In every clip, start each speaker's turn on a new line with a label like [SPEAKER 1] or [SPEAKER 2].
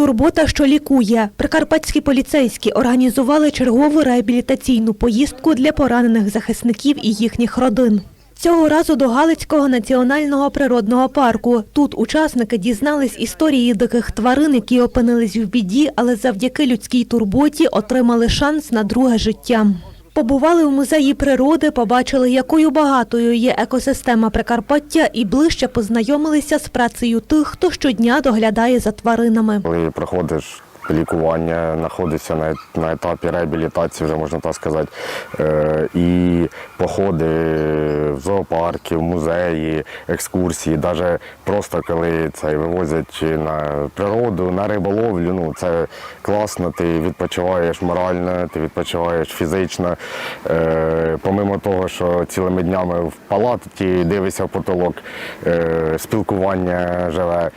[SPEAKER 1] Турбота, що лікує. Прикарпатські поліцейські організували чергову реабілітаційну поїздку для поранених захисників і їхніх родин. Цього разу до Галицького національного природного парку. Тут учасники дізнались історії диких тварин, які опинились в біді, але завдяки людській турботі отримали шанс на друге життя. Побували в музеї природи, побачили, якою багатою є екосистема Прикарпаття, і ближче познайомилися з працею тих, хто щодня доглядає за тваринами.
[SPEAKER 2] Коли проходиш лікування, знаходишся на, на етапі реабілітації, вже можна так сказати, е, і походи в зоопарки, музеї, екскурсії, навіть просто коли це вивозять на природу, на риболовлю, ну це класно, ти відпочиваєш морально, ти відпочиваєш фізично. Е, помимо того, що цілими днями в палаті дивишся в потолок, е, спілкування живе,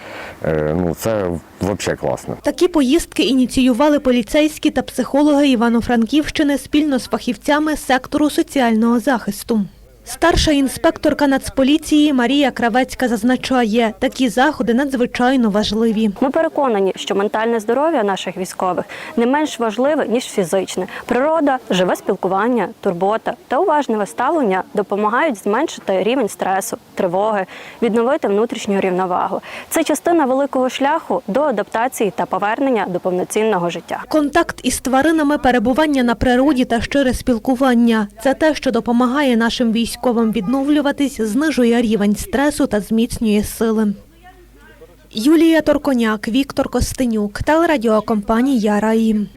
[SPEAKER 2] е, ну це взагалі класно.
[SPEAKER 1] Такі поїздки ініціювали поліцейські та психологи Івано-Франківщини спільно з фахівцями сектору соціального захисту. Старша інспекторка Нацполіції Марія Кравецька зазначає, такі заходи надзвичайно важливі.
[SPEAKER 3] Ми переконані, що ментальне здоров'я наших військових не менш важливе ніж фізичне. Природа, живе спілкування, турбота та уважне ставлення допомагають зменшити рівень стресу, тривоги, відновити внутрішню рівновагу. Це частина великого шляху до адаптації та повернення до повноцінного життя.
[SPEAKER 1] Контакт із тваринами, перебування на природі та щире спілкування це те, що допомагає нашим військовим відновлюватись, знижує рівень стресу та зміцнює сили. Юлія Торконяк, Віктор Костенюк, телерадіокомпанія Раї.